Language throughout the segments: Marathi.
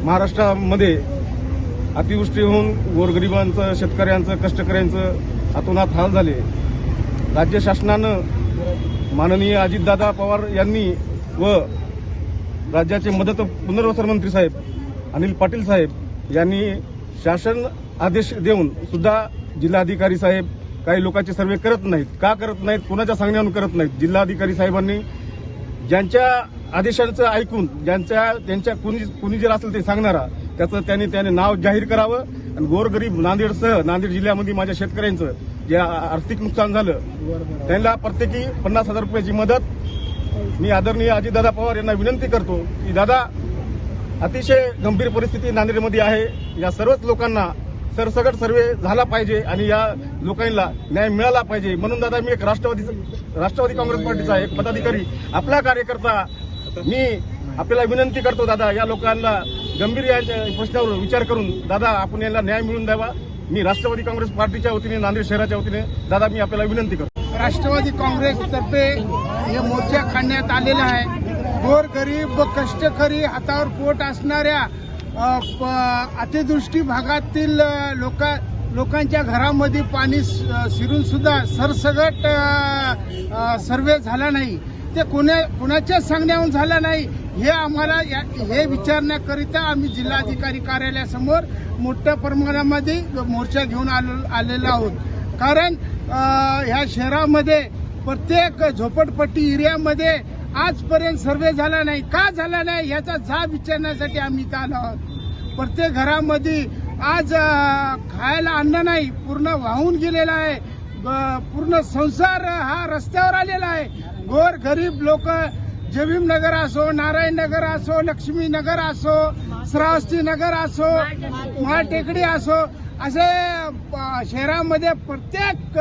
महाराष्ट्रामध्ये अतिवृष्टी होऊन गोरगरिबांचं शेतकऱ्यांचं कष्टकऱ्यांचं अतोनात हाल झाले. राज्य शासनानं माननीय अजितदादा पवार यांनी व राज्याचे मदत पुनर्वसन मंत्री साहेब अनिल पाटील साहेब यांनी शासन आदेश देऊन सुद्धा जिल्हाधिकारी साहेब काही लोकांचे सर्वे करत नाहीत. का करत नाहीत? कोणाच्या सांगण्यावरून करत नाहीत? जिल्हाधिकारी साहेबांनी ज्यांच्या आदेशांचं ऐकून ज्यांच्या त्यांच्या कुणी कुणी जर असेल ते सांगणारा त्याचं त्यांनी त्याने नाव जाहीर करावं. आणि गोरगरीब नांदेडसह नांदेड जिल्ह्यामध्ये माझ्या शेतकऱ्यांचं जे आर्थिक नुकसान झालं त्यांना प्रत्येकी पन्नास हजार रुपयाची मदत. मी आदरणीय अजितदादा पवार यांना विनंती करतो की दादा अतिशय गंभीर परिस्थिती नांदेडमध्ये आहे. या सर्वच लोकांना सरसकट सर्वे झाला पाहिजे आणि या लोकांना न्याय मिळाला पाहिजे. म्हणून दादा मी एक राष्ट्रवादी राष्ट्रवादी काँग्रेस पार्टीचा एक पदाधिकारी आपला कार्यकर्ता मी आपल्याला विनंती करतो दादा या लोकांना गंभीर या प्रश्नावर विचार करून दादा आपण यांना न्याय मिळवून द्यावा. मी राष्ट्रवादी काँग्रेस पार्टीच्या वतीने नांदेड शहराच्या वतीने दादा मी आपल्याला विनंती करतो. राष्ट्रवादी काँग्रेसतर्फे हे मोर्चा काढण्यात आलेला आहे. गोर गरीब कष्टकरी हातावर पोट असणाऱ्या अ, प- अतिवृष्टी भागातील लोक लोकांच्या घरामध्ये पाणी शिरून सुद्धा सरसगट सर्वे झाला नाही. ते कुणा कुणाच्याच सांगण्याहून झालं नाही. हे आम्हाला या- हे विचारण्याकरिता आम्ही जिल्हाधिकारी कार्यालयासमोर मोठ्या प्रमाणामध्ये मोर्चा घेऊन आलो आलेलो आहोत. कारण ह्या शहरामध्ये प्रत्येक झोपडपट्टी एरियामध्ये आजपर्यंत सर्वे झाला नाही. का झाला नाही याचा जाब विचारण्यासाठी आम्ही इथं आलो आहोत. प्रत्येक घरामध्ये आज खायला अन्न नाही पूर्ण वाहून गेलेलं आहे. पूर्ण संसार हा रस्त्यावर आलेला आहे. गोर गरीब लोक जमीम नगर असो नारायण नगर असो लक्ष्मी नगर असो श्रावस्ती नगर असो महाटेकडी असो असे शहरामध्ये प्रत्येक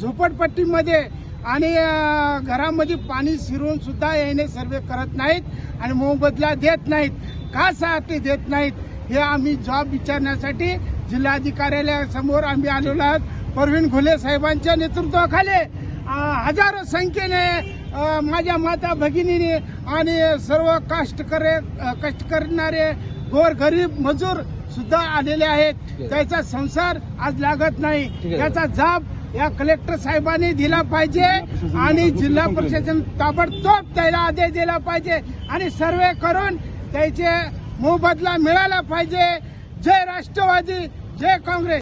झोपडपट्टीमध्ये आणि घरामध्ये पाणी शिरून सुद्धा याने सर्वे करत नाहीत आणि मोबदला देत नाहीत. का साठी देत नाहीत? हे आम्ही जॉब विचारण्यासाठी जिल्हाधिकाऱ्यालयासमोर आम्ही आलेलो आहोत. परवीन घुले साहेबांच्या नेतृत्वाखाली हजारो संख्येने माझ्या माता भगिनीने आणि सर्व कष्टकरे अ, कष्ट करणारे गोर गरीब मजूर सुद्धा आलेले आहेत. त्याचा संसार आज लागत नाही. याचा जाब या कलेक्टर साहेबांनी दिला पाहिजे आणि जिल्हा प्रशासन ताबडतोब त्याला आदेश दिला पाहिजे आणि सर्वे करून त्याचे मोबदला मिळाला पाहिजे. जय राष्ट्रवादी जय काँग्रेस.